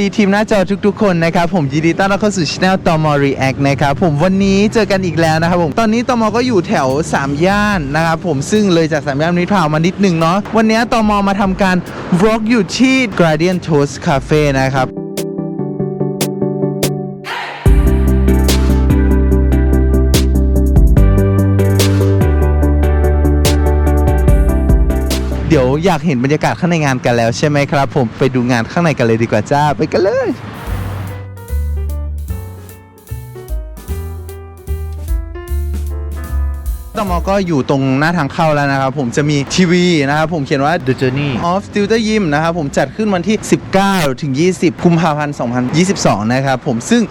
ดีทีมหน้าจอทุกๆคนนะครับผมยินดีต้อนรับเข้าสู่ช anel ตอมอรีแอคนะครับผมวันนี้เจอกันอีกแล้วนะครับผมตอนนี้ตอมอก็อยู่แถว 3 ย่านนะครับผมซึ่งเลยจาก 3 ย่านมิตรทาวมานิดหนึ่งเนาะวันนี้ตอมอมาทำการ vlog อยู่ที่ Gradient Toast Cafe นะครับ เดี๋ยวอยากเห็นบรรยากาศข้างในงานกันแล้วใช่ไหมครับ ผมไปดูงานข้างในกันเลยดีกว่าจ้าไปกันเลยตมก็อยู่ตรงหน้าทางเข้าแล้วนะครับผมจะมีทีวีนะครับผมเขียนว่า The Journey of Tutor Yim นะครับผมจัดขึ้นวันที่ 19 ถึง 20 กุมภาพันธ์ 2022 นะครับผมซึ่ง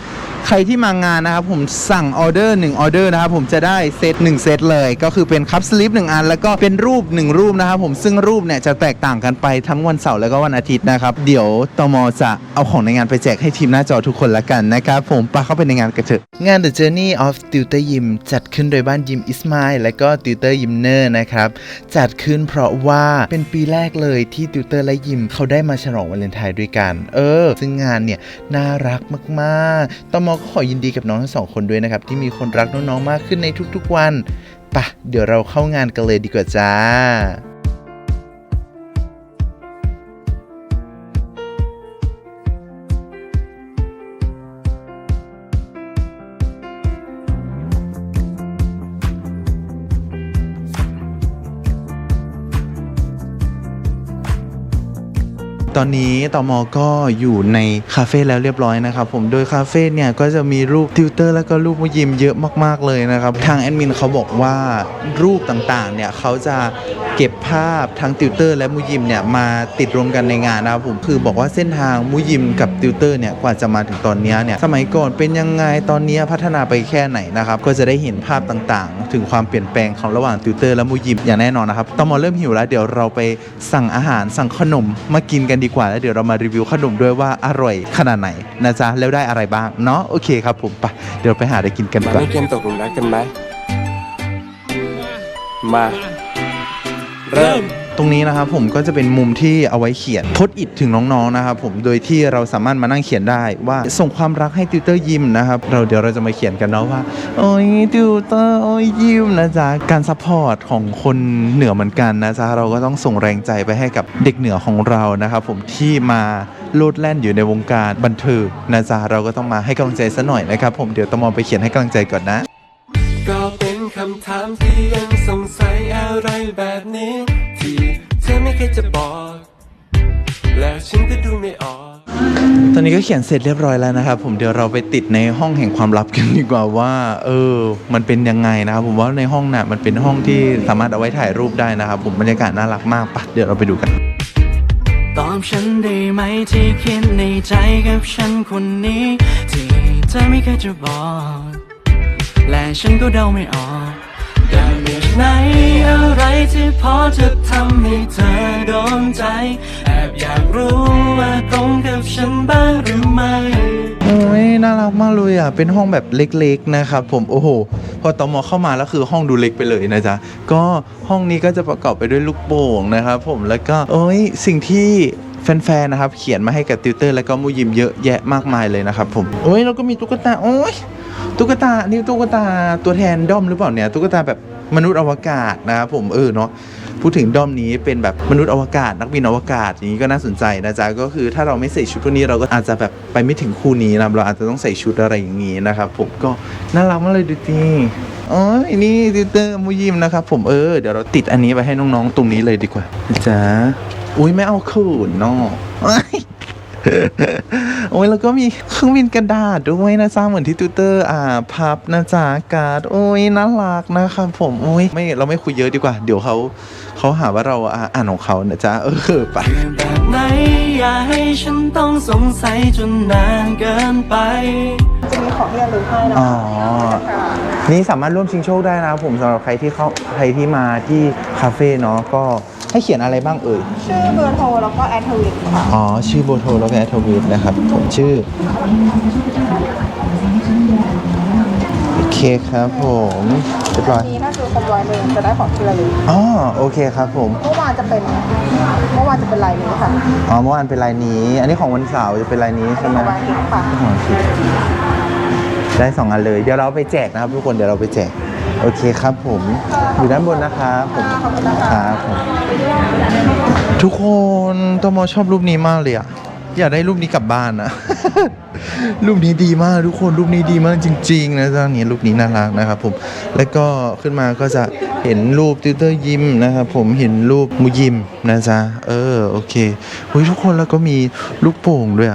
ใครที่มางานนะครับผมสั่งออเดอร์1ออเดอร์นะครับผมจะได้เซต1เซตเลย ก็คือเป็นคัพสลิป1อัน แล้วก็เป็นรูป 1 รูปนะครับผมซึ่งรูปเนี่ยจะแตกต่างกันไปทั้งวันเสาร์แล้วก็วันอาทิตย์นะครับ เดี๋ยวตมจะเอาของในงานไปแจกให้ทีมหน้าจอทุกคนละกันนะครับผมไปเข้าไปในงานกันเถอะงาน The Journey of Tutor Yim จัดขึ้นโดยบ้านยิมอิสมา l และก็ติวเตอร์ยิมเนอร์นะครับจัดขึ้นเพราะว่าเป็นปีแรกเลยที่ติวเตอร์และยิมเขาได้มาฉลองวาเลนไทน์ด้วยกัน เออ ซึ่งงานเนี่ยน่ารักมากๆตมก็ขอยินดีกับน้องทั้งสองคนด้วยนะครับ ที่มีคนรักน้องๆมากขึ้นในทุกๆวันปะเดี๋ยวเราเข้างานกันเลยดีกว่าจ้า ตอนนี้ตอมอก็อยู่ในคาเฟ่แล้วเรียบร้อยนะครับผมโดยคาเฟ่เนี่ยก็จะมีรูปติวเตอร์แล้วก็รูปมุยิมเยอะมากๆเลยนะครับ ทางแอดมินเขาบอกว่ารูปต่างๆเนี่ยเขาจะ เก็บภาพทั้งติวเตอร์และมุยิมเนี่ยมาติดรวมกันในงานนะครับผมคือบอกว่าเส้นทางมุยิมกับติวเตอร์เนี่ยกว่าจะมาถึงตอนนี้เนี่ยสมัยก่อนเป็นยังไงตอนนี้พัฒนาไปแค่ไหนนะครับก็จะได้เห็นภาพต่างๆ ถึงความเปลี่ยนแปลงของระหว่างติวเตอร์และมุยิมอย่างแน่นอนนะครับตมเริ่มหิวแล้วเดี๋ยวเราไปสั่งอาหารสั่งขนมมากินกันดีกว่าแล้วเดี๋ยวเรามารีวิวขนมด้วยว่าอร่อยขนาดไหนนะจ๊ะแล้วได้อะไรบ้างเนาะโอเคครับผมไปเดี๋ยวไปหาอะไรกินกันก่อนเล่เกมตกหลุมรักกันไหมมา เริ่ม ตรงนี้นะครับผมก็จะเป็นมุมที่เอาไว้เขียนพสต์อิทถึงน้องๆนะครับผมโดยที่เราสามารถมานั่งเขียนได้ว่าส่งความรักให้ติวเตอร์ยิมนะครับเราเดี๋ยวเราจะมาเขียนกันเนาะว่า โอ้ยติวเตอร์โอ้ยยิมนะจ๊ะการซัพพอร์ตของคนเหนือเหมือนกันนะจ๊ะเราก็ต้องส่งแรงใจไปให้กับเด็กเหนือของเรานะครับผมที่มาโลดแล่นอยู่ในวงการบันเทิงนะจ๊ะเราก็ต้องมาให้กำลังใจซะหน่อยนะครับผมเดี๋ยวตมอไปเขียนให้กำลังใจก่อนนะ ก็เป็นคำถามที่ยังสงสัย อะไรแบบนี้ ที่เธอไม่เคยจะบอก แล้วฉันก็ดูไม่ออก ตอนนี้ก็เขียนเสร็จเรียบร้อยแล้วนะครับผมเดี๋ยวเราไปติดในห้องแห่งความลับกันดีกว่าว่า เออ มันเป็นยังไงนะครับผมว่าในห้องน่ะมันเป็นห้องที่สามารถเอาไว้ถ่ายรูปได้นะครับผมบรรยากาศน่ารักมากปะเดี๋ยวเราไปดูกัน ตอบฉันได้ไหมที่คิดในใจกับฉันคนนี้ ที่เธอไม่เคยจะบอก และฉันก็เดาไม่ออกได้แบบ ไหนอะไรที่พอจะทำให้เธอโดนใจ แอบอยากรู้ว่าตรงกับฉันบ้างหรือไม่โอ้ยน่ารักมากเลยอะ เป็นห้องแบบเล็กๆนะครับผมโอ้โห พอตอมอเข้ามาแล้วคือห้องดูเล็กไปเลยนะจ๊ะ ก็ห้องนี้ก็จะประกอบไปด้วยลูกโป่งนะครับผมแล้วก็โอ้ยสิ่งที่แฟนๆ นะครับ เขียนมาให้กับติวเตอร์ แล้วก็มูยิมเยอะแยะมากมายเลยนะครับผมโอ้ยแล้วก็มีตุ๊กตาโอ้ยตุ๊กตา นี่ตุ๊กตาตัวแทนด้อมหรือเปล่าเนี่ย ตุ๊กตาแบบ มนุษย์อวกาศนะครับผมเออเนาะพูดถึงด้อมนี้เป็นแบบมนุษย์อวกาศ นักบินอวกาศอย่างนี้ก็น่าสนใจนะจ๊ะก็คือถ้าเราไม่ใส่ชุดพวกนี้เราก็อาจจะแบบไปไม่ถึงคู่นี้นะเราอาจจะต้องใส่ชุดอะไรอย่างนี้นะครับผมก็น่ารักมากเลยดูดีอ๋อนี่ติเตอร์มูยิมนะครับผมเออเดี๋ยวเราติดอันนี้ไปให้น้องๆตรงนี้เลยดีกว่าจ้าอุ้ยไม่เอาคืนเนาะ โอ้ยแล้วก็มีเครื่องบินกระดาษด้วยนะจ๊ะเหมือนที่ติวเตอร์อ่าพับนะจ๊ะการ์ดโอ้ยน่ารักนะครับผมโอ้ยไม่เราไม่คุยเยอะดีกว่า เดี๋ยวเขาเขาหาว่าเราอ่าอ่านของเขานะจ๊ะเออไปแบบไหนอย่าให้ฉันต้องสงสัยจนนานเกินไปจะมีของที่ระลึกให้นะอ๋อคะนี่สามารถร่วมชิงโชคได้นะครับผมสำหรับใครที่เข้าใครที่มาที่คาเฟ่เนาะก็ ให้เขียนอะไรบ้างเอ่ย ชื่อเบอร์โทรแล้วก็แอดทวิตค่ะ อ๋อ ชื่อโบโทรแล้วก็แอทวีตนะครับ ผมชื่อ โอเคครับผมเรียบร้อยนี้ถ้าซื้อแฟรบร้อยหนึ่งจะได้ของที่ระลึกอ๋อ โอเคครับผม เมื่อวานจะเป็นเมื่อวานจะเป็นลายนี้ค่ะอ๋อ เมื่อวานเป็นลายนี้ อันนี้ของวันเสาร์จะเป็นลายนี้ใช่ไหมของวันอาทิตย์ค่ะของวันอาทิตย์ได้สองอันเลย เดี๋ยวเราไปแจกนะครับทุกคน เดี๋ยวเราไปแจก โอเคครับผมอยู่ด้านบนนะครับผมขอบคุณนะคะครับผมทุกคนตมชอบรูปนี้มากเลยอะอยากได้รูปนี้กลับบ้านนะ รูปนี้ดีมากทุกคนรูปนี้ดีมากจริง ๆ นะจ๊ะนี่รูปนี้น่ารักนะครับผมแล้วก็ขึ้นมาก็จะเห็นรูปติวเตอร์ยิ้มนะครับผมเห็นรูปมูยิมนะจ๊ะเออโอเคเฮ้ยทุกคนแล้วก็มีลูกโป่งด้วย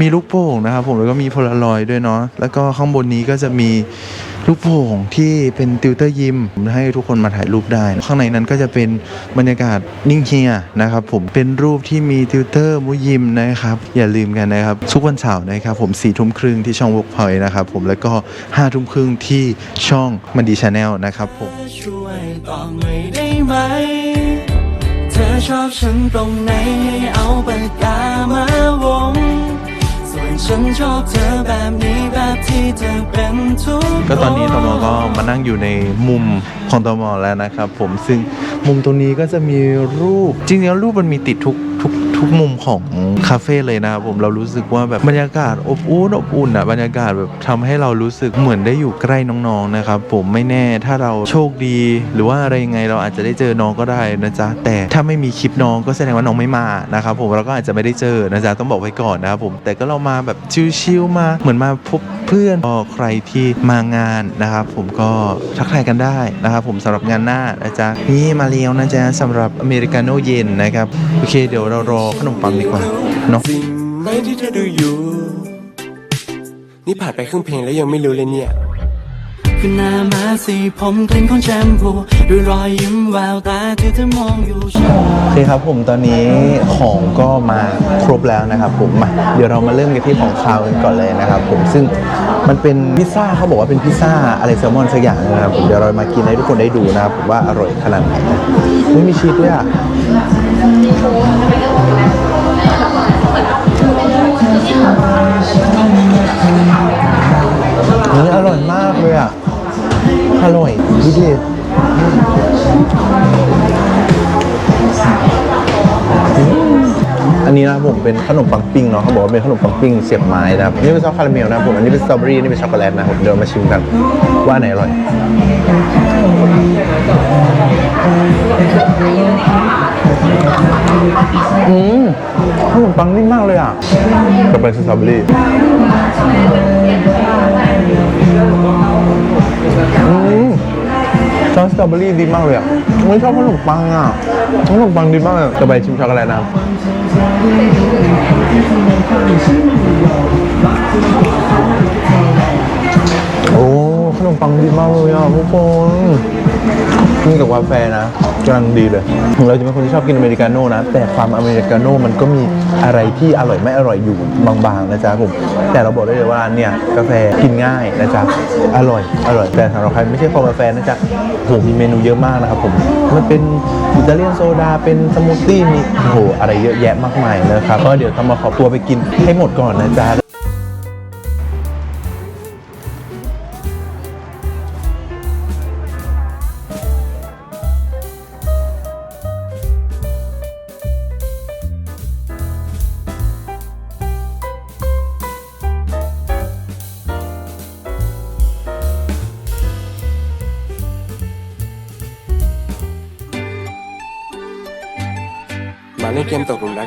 มีลูกโป่งนะครับผมแล้วก็มีโพลารอยด์ด้วยเนาะแล้วก็ข้างบนนี้ก็จะมี ลูกโป่งที่เป็นติวเตอร์ยิมให้ทุกคนมาถ่ายรูปได้ ข้างในนั้นก็จะเป็นบรรยากาศนิ่งเฮียนะครับผมเป็นรูปที่มีติวเตอร์มุยิมนะครับ อย่าลืมกันนะครับ ทุกวันเสาร์นะครับผมสี่ทุ่มครึ่งที่ช่องวอกพอยนะครับผมแล้วก็ห้าทุ่มครึ่งที่ช่องมันดีชาแนลนะครับผมช่วยตอบหน่อยได้ไหมเธอชอบฉันตรงไหนให้เอาปากกามาวง ฉันชอบเธอแบบนี้แบบที่เธอเป็นทุกก็ตอนนี้ตมก็มานั่งอยู่ในมุมของตมแล้วนะครับผมซึ่งมุมตรงนี้ก็จะมีรูปจริงๆแล้วรูปมันมีติดทุกทุก ทุกมุมของคาเฟ่เลยนะครับผมเรารู้สึกว่าแบบบรรยากาศอบอุ่นอบอุ่นอะบรรยากาศแบบทำให้เรารู้สึกเหมือนได้อยู่ใกล้น้องๆนะครับผมไม่แน่ถ้าเราโชคดี หรือว่าอะไรยังไงเราอาจจะได้เจอน้องก็ได้นะจ๊ะแต่ถ้าไม่มีคลิปน้องก็แสดงว่าน้องไม่มานะครับผมเราก็อาจจะไม่ได้เจอนะจ๊ะต้องบอกไว้ก่อนนะครับผมแต่ก็เรามาแบบชิลๆมาเหมือนมาพบเพื่อนก็ใครที่มางานนะครับผมก็ทักทายกันได้นะครับผมสำหรับงานหน้านะจ๊ะนี่มาเลี้ยวนะจ๊ะสำหรับอเมริกาโน่เย็นนะครับโอเคเดี๋ยวเรารอขนมปังดีกว่าเนาะสิ่งไหนที่เธอดูอยู่ นี่ผ่านไปครึ่งเพลงแล้วยังไม่รู้เลยเนี่ยขึ้นหน้ามาสีผมกลิ่นของแชมพูด้วยรอยยิ้มแววตาที่เธอมองอยู่ฉันโอเคครับผมตอนนี้ของก็มาครบแล้วนะครับผมมาเดี๋ยวเรามาเริ่มกันที่ของคาวกันก่อนเลยนะครับผมซึ่งมันเป็นพิซซ่าเขาบอกว่าเป็นพิซซ่าอะไรแซลมอนสักอย่างนะครับผมเดี๋ยวเรามากินให้ทุกคนได้ดูนะครับผมว่าอร่อยขนาดไหนนะไม่มีชีสด้วยอะ อร่อยดูดิอันนี้นะผมเป็นขนมปังปิ้งเนาะเขาบอกว่าเป็นขนมปังปิ้งเสียบไม้นะครับนี่เป็นซอสคาราเมลนะผมอันนี้เป็นสตรอเบอรี่นี่เป็นช็อกโกแลตนะผมเดี๋ยวมาชิมกันว่าไหนอร่อยอืมขนมปังนิ่มมากเลยอะก็เป็นสตรอเบอรี่ ซอสสตรอเบอรี่ดีมากเลยอะไม่ชอบขนมปังอะขนมปังดีมากเลยจะไปชิมช็อกโกแลตนะโอ้ขนมปังดีมากเลยอะทุกคนนี่กับกาแฟนะ กำลังดีเลย เราจะเป็นคนที่ชอบกินอเมริกาโน่นะ แต่ความอเมริกาโน่มันก็มีอะไรที่อร่อยไม่อร่อยอยู่บางๆนะจ๊ะผม แต่เราบอกได้เลยว่าร้านเนี่ยกาแฟกินง่ายนะจ๊ะ อร่อย อร่อย แต่สำหรับใครไม่ใช่คอกาแฟนะจ๊ะโหมีเมนูเยอะมากนะครับผม มันเป็นอิตาเลียนโซดา เป็นสมูทตี้ มีโอ้โหอะไรเยอะแยะมากมายนะครับ ก็เดี๋ยวต้องมาขอตัวไปกินให้หมดก่อนนะจ๊ะ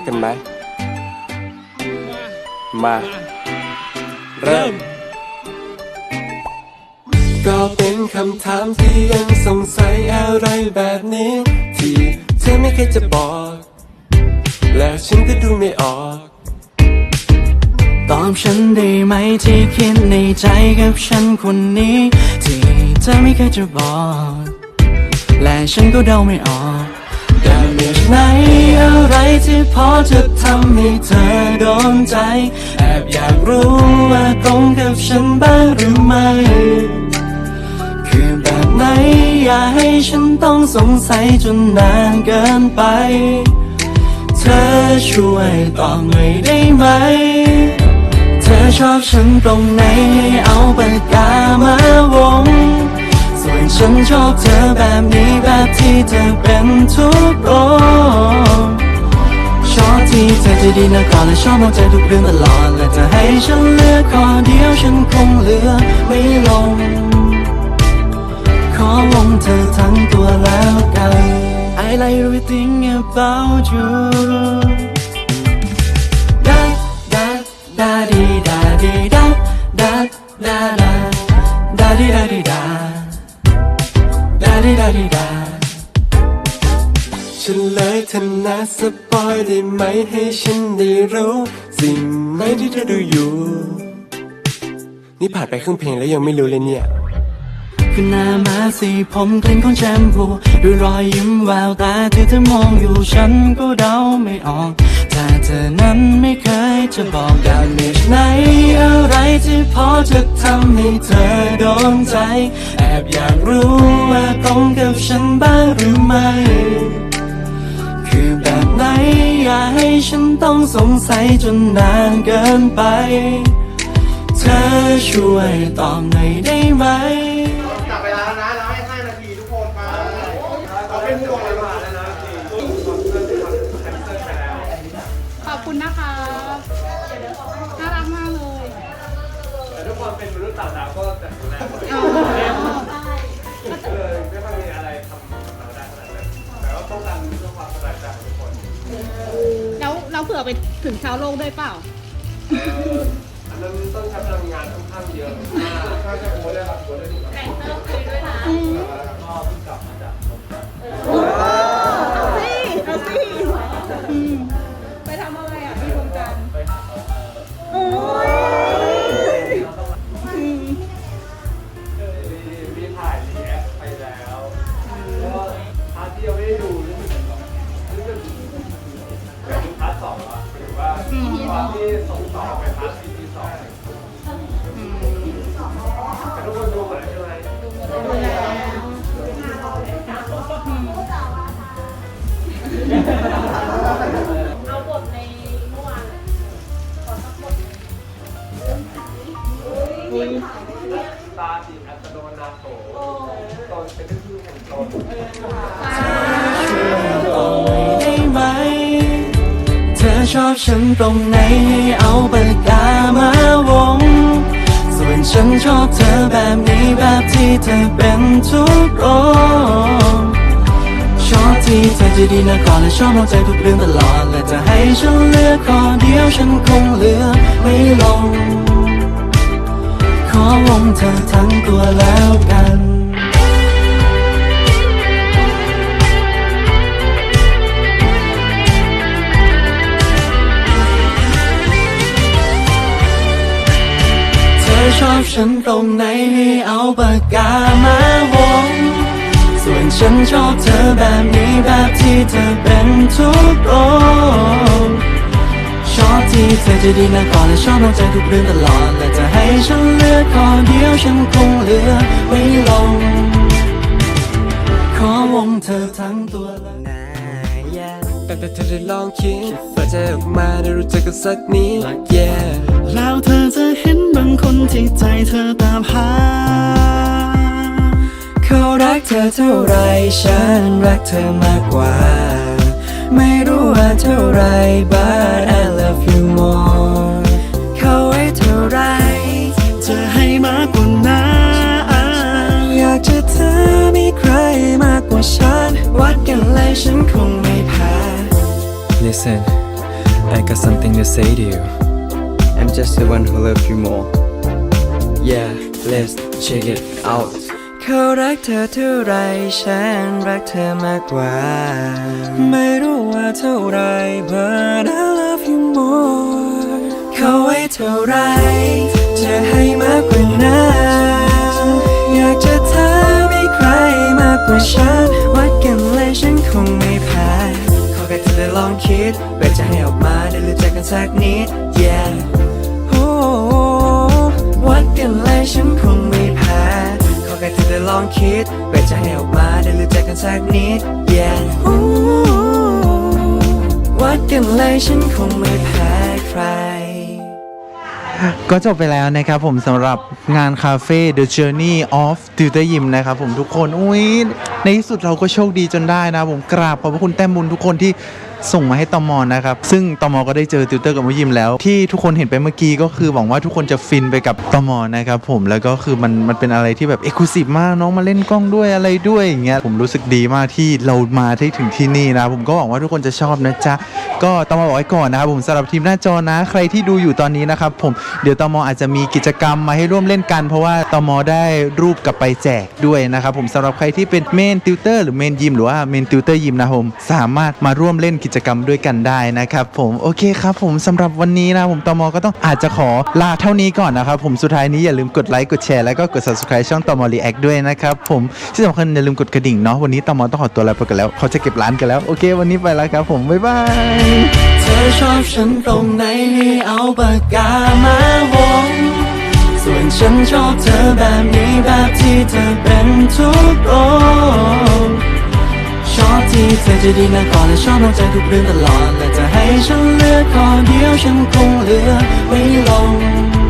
กหลุมรักกันไหม มา เริ่ม ก็เป็นคำถามที่ยังสงสัยอะไรแบบนี้ ที่เธอไม่เคยจะบอก แล้วฉันก็ดูไม่ออก ตอบฉันได้ไหมที่คิดในใจกับฉันคนนี้ ที่เธอไม่เคยจะบอก และฉันก็เดาไม่ออกแต่เรื่ องไหนอะไรที่พอจะทำให้เธอโดนใจ แอบอยากรู้ว่าตรงกับฉันบ้างหรือไม่ คือแบบไหนอย่าให้ฉันต้องสงสัยจนนานเกินไป เธอช่วยตอบหน่อยได้ไหม เธอชอบฉันตรงไหนให้เอาปากกามาวง ส่วนฉันชอบเธอแบบนี้แบบที่เธอเป็นทุกโรชอบที่เธอจะดีนะก่อนและชอบมองใจทุกเรื่องตลอดและจะให้ฉันเลือกข้อเดียวฉันคงเหลือไม่ลง ขอวงเธอทั้งตัวแล้วกัน I like everything about you da da da di da di da da da da da ดิดาดิดาฉันเลยทำนาสปอยได้ไหมให้ฉันได้รู้สิ่งไหนที่เธอดูอยู่ นี่ผ่านไปครึ่งเพลงแล้วยังไม่รู้เลยเนี่ย คือหน้ามาสีผมกลิ่นของแชมพูด้วยรอยยิ้มแววตาที่เธอมองอยู่ฉันก็เดาไม่ออกแต่เธอนั้นไม่เคยจะบอกดาเมจไหนอะไรที่พอจะทำให้เธอโดนใจ แอบอยากรู้ว่าตรงกับฉันบ้างหรือไม่ คือแบบไหนอย่าให้ฉันต้องสงสัยจนนานเกินไป เธอช่วยตอบหน่อยได้ไหม อไปถึงชาวโลกด้วยเปล่า เอ่ออันนั้นต้องใช้พลังงานค่อนข้างเยอะมากถ้าจะโค้ดได้ครับโค้ดได้ดีครับก็เพิ่งก ตรงไหนให้เอาปากกามาวง ส่วนฉันชอบเธอแบบนี้แบบที่เธอเป็นทุกโรคชอบที่เธอจะดีนะก่อนและชอบมองใจทุกเรื่องตลอด และจะให้ฉันเลือกข้อเดียวฉันคงเลือกไม่ลง ขอวงเธอทั้งตัวแล้วกัน ชอบฉันตรงไหนให้เอาปากกามาวง ส่วนฉันชอบเธอแบบนี้แบบที่เธอเป็นทุกโรคชอบที่เธอจะดีนะก่อนและชอบมองใจทุกเรื่องตลอด และจะให้ฉันเลือกขอเดียวฉันคงเหลือไม่ลง ขอวงเธอทั้งตัวและาแต่แต่เธอได้ลองคิดเปิดใจออกมาได้รู้จักกันสักนิด yeah แล้วเธอจะเห็นบางคนที่ใจเธอตามหา เขารักเธอเท่าไรฉันรักเธอมากกว่า ไม่รู้ว่าเท่าไร but I love you more เขาให้เท่าไรจะให้มากกว่านั้น อยากจะเธอมีใครมากกว่าฉัน วัดกันเลยฉันคงไม่แพ้ Listen, I got something to say to you. I'm just the one who loves you more. Yeah, let's check it out. เขารักเธอเท่าไรฉันรักเธอมากกว่า ไม่รู้ว่าเท่าไร but I love you more เขาให้เท่าไร จะให้มากกว่านั้นอยากจะเธอมีใครมากกว่าฉัน วัดกันเลยฉันคงไม่แพ้ขอแค่ เธอได้ลองคิดเพื่อจะให้ออกมาได้รู้จักกันสักนิด yeah โอ้วัดกันเลยฉันคงไม่แพ้ขอแค่เธอได้ลองคิดเพื่อจะให้ออกมาได้รู้จักกันสักนิด yeah โอ้วัดกันเลยฉันคงไม่แพ้ใคร ก็จบไปแล้วนะครับผมสำหรับงานคาเฟ่ The Journey of Tutor Yim นะครับผมทุกคน อุ้ยในที่สุดเราก็โชคดีจนได้นะผมกราบขอบพระคุณแต้มบุญทุกคนที่ ส่งมาให้ตอมอนะครับ ซึ่งตอมอก็ได้เจอติวเตอร์กับมุยิมแล้ว ที่ทุกคนเห็นไปเมื่อกี้ก็คือหวังว่าทุกคนจะฟินไปกับตอมอนะครับผมแล้วก็คือมันมันเป็นอะไรที่แบบเอกลุศิมากน้องมาเล่นกล้องด้วยอะไรด้วยอย่างเงี้ยผมรู้สึกดีมากที่เรามาได้ถึงที่นี่นะ ผมก็หวังว่าทุกคนจะชอบนะจ๊ะก็ตอมอบอกไว้ก่อนนะครับผมสำหรับทีมหน้าจอนะ ใครที่ดูอยู่ตอนนี้นะครับผมเดี๋ยวตอมออาจจะมีกิจกรรมมาให้ร่วมเล่นกัน เพราะว่าตอมอได้รูปกลับไปแจกด้วยนะครับผมสำหรับใครที่เป็นเมนติวเตอร์หรือเมนยิมหรือว่าเมนติวเตอร์ยิมนะผมสามารถมาร่วมเล่นกิจจกรรมด้วยกันได้นะครับผมโอเคครับผมสำหรับวันนี้นะผมตมก็ต้องอาจจะขอลาเท่านี้ก่อนนะครับผมสุดท้ายนี้อย่าลืมกดไลค์กดแชร์แล้วก็กด subscribe ช่องตมรีแอคด้วยนะครับผมที่สำคัญอย่าลืมกดกระดิ่งเนาะวันนี้ตมต้องขอตัวลาไปกันแล้วเขาจะเก็บร้านกันแล้วโอเค วันนี้ไปแล้วครับผมบ๊ายบายเธอชอบฉันตรงไหนให้เอาปากกามาวงส่วนฉันชอบเธอแบบนี้แบบที่เธอเป็นทุกอง อบที่เธอจะดีมาก่อนและชอบนอกใจทุกเรื่องตลอดและจะให้ฉันเลือกคนเดียวฉันคงเลือกไม่ลง